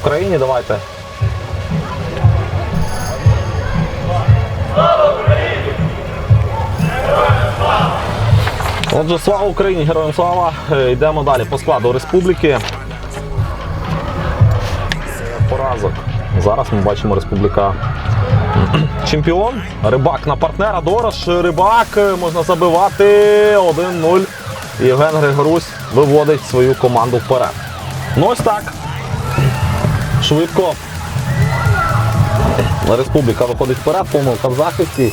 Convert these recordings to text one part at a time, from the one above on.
Україні, давайте. Отже, слава Україні, героям слава. Е, Йдемо далі по складу республіки. Поразок. Зараз ми бачимо республіка. Чемпіон. Рибак на партнера. Дорош. Рибак. е, Можна забивати 1-0. Євген Григорусь виводить свою команду вперед. Ну ось так. Швидко. Республіка виходить вперед, помилка в захисті.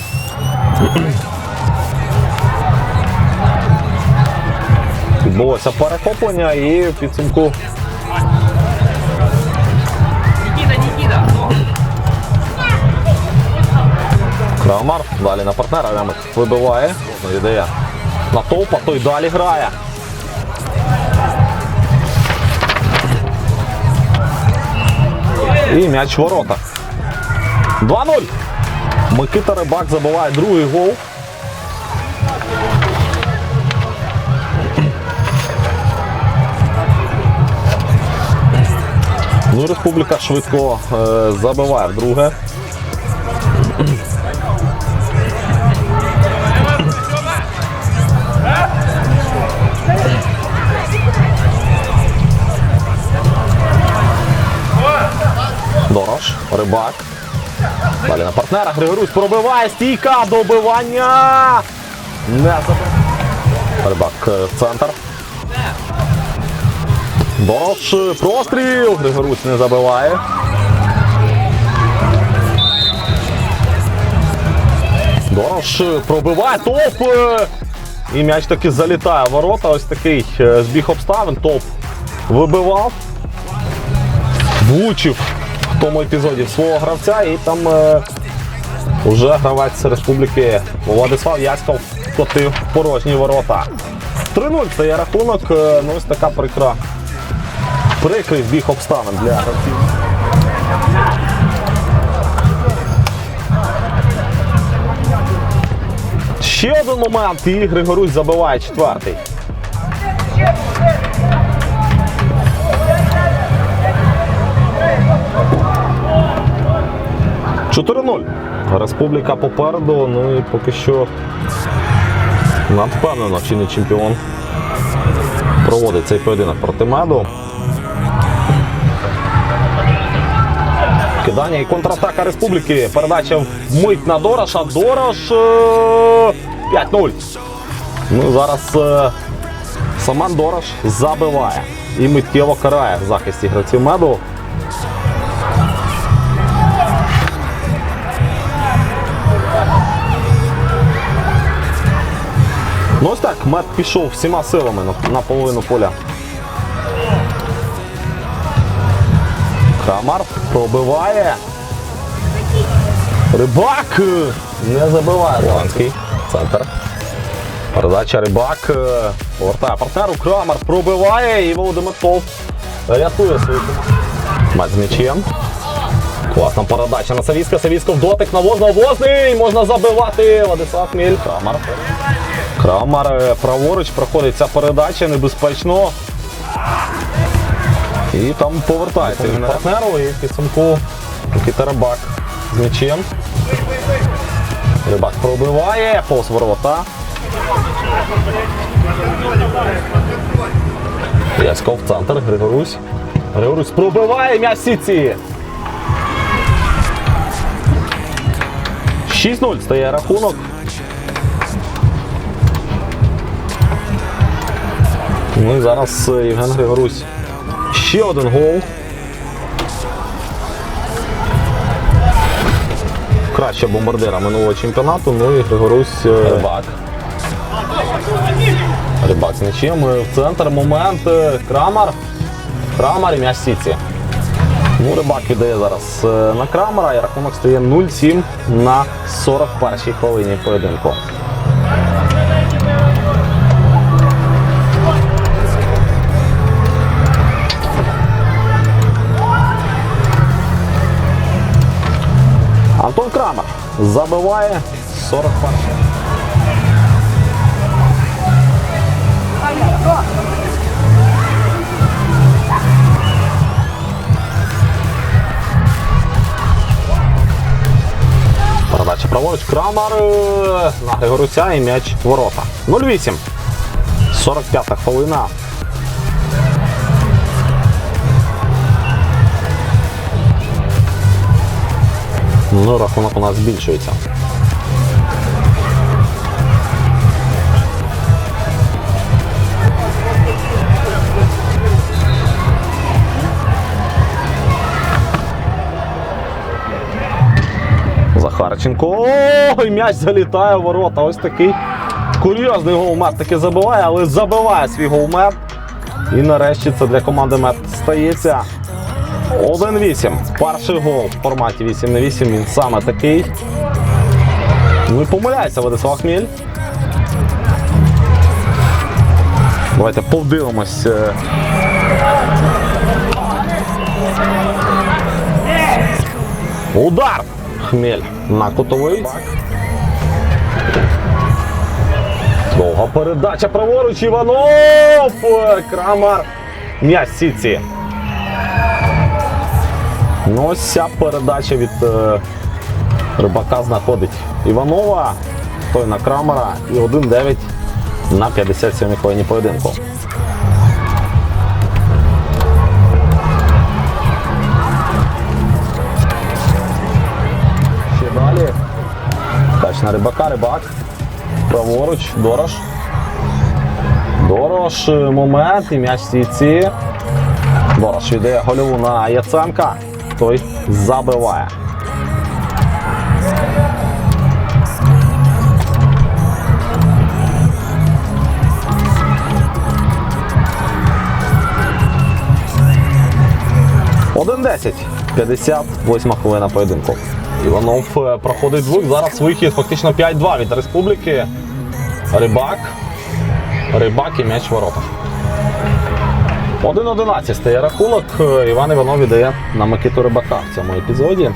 Відбулося перехоплення і підсумку Никита, Никита! Крамар далі на партнера Ремик вибиває, віддає на товпа, той далі грає. І м'яч ворота. 2-0. Микита Рибак забиває другий гол. Ну, Республіка швидко е, забиває вдруге. Рибак. Далі на партнера. Григорусь пробиває. Стійка, добивання. Не. Рибак е, в центр. Дорош, е, простріл. Григорусь не забиває. Дорош е, пробиває топ. е, І м'яч таки залітає в ворота. Ось такий е, збіг обставин. Топ вибивав влучив в тому епізоді свого гравця, і там е, вже гравець республіки Владислав Яськов котив порожні ворота. 3-0 стає рахунок. е, Ну ось така прикра. Прикрий збіг обставин для гравців. Ще один момент, і Григорусь забиває четвертий. – 4-0. Республіка попереду, ну і поки що надвпевнено чинний чемпіон проводить цей поєдинок проти меду. Кидання і контратака республіки. Передача вмить на Дороша. Дорош е, 5-0. Ну, зараз е, Саман Дорош забиває і миттєво карає в захисті гравців меду. Ну ось так, мед пішов всіма силами на, половину поля. Крамар пробиває. Рибак не забиває Зеленський. Центр. Передача Рибак. е, Повертає партнеру. Крамар пробиває і Володимир Тов рятує свою. Мед з м'ячем. Класна передача на Савіска. Савіска в дотик на Возного. Возний. Можна забивати. Владислав Міль. Крамар. Крамар е, праворуч проходить ця передача небезпечно. І там повертається він партнеру і підсумку Микита Рибак з м'ячем. Рибак пробиває, повз ворота. Яськов в центр, Григорусь. Григорусь пробиває м'яч в сітці. 6-0 стає рахунок. Ну і зараз е, Євген Григорусь. Ще один гол. Краща бомбардира минулого чемпіонату. Ну і Григорусь. е, Рибак. Рибак з м'ячем. Е, В центр момент. Крамар. Крамар і м'яч в сітці. Ну, Рибак віддає зараз на Крамера і рахунок стає 0-7 на 41-й хвилині поєдинку. Антон Крамер забиває 40 перших. Передача праворуч Крамер е, на Григоруся і м'яч ворота. 0-8. 45-та хвилина. Ну, рахунок у нас збільшується. Захарченко. Ой, м'яч залітає в ворота. Ось такий курйозний голмет таки забиває, але забиває свій голмет. І нарешті це для команди Мет стається. 1-8. Перший гол в форматі 8 на 8. Він саме такий. Ну і помиляється Владислав Хміль. Давайте подивимось. е, Удар! Хмель на кутовий. Довга передача праворуч Іванов! Крамар. М'яч сітці. Ну, ось ця передача від е, рибака знаходить Іванова. Той на Крамера і 1-9 на 57 хвилині поєдинку. Ще далі. Тач на рибака, рибак. Праворуч, Дорош. Дорош, е, момент, і м'яч в сітці. Дорош віддає гольову на Яценка. Той забиває. Один 10 58 хвилина поєдинку. Іванов е, проходить звук. Зараз вихід фактично 5-2 від республіки. Рибак. Рибак і м'яч в воротах. 1-11 стає рахунок. Іван Іванов віддає на Микиту Рибака в цьому епізоді.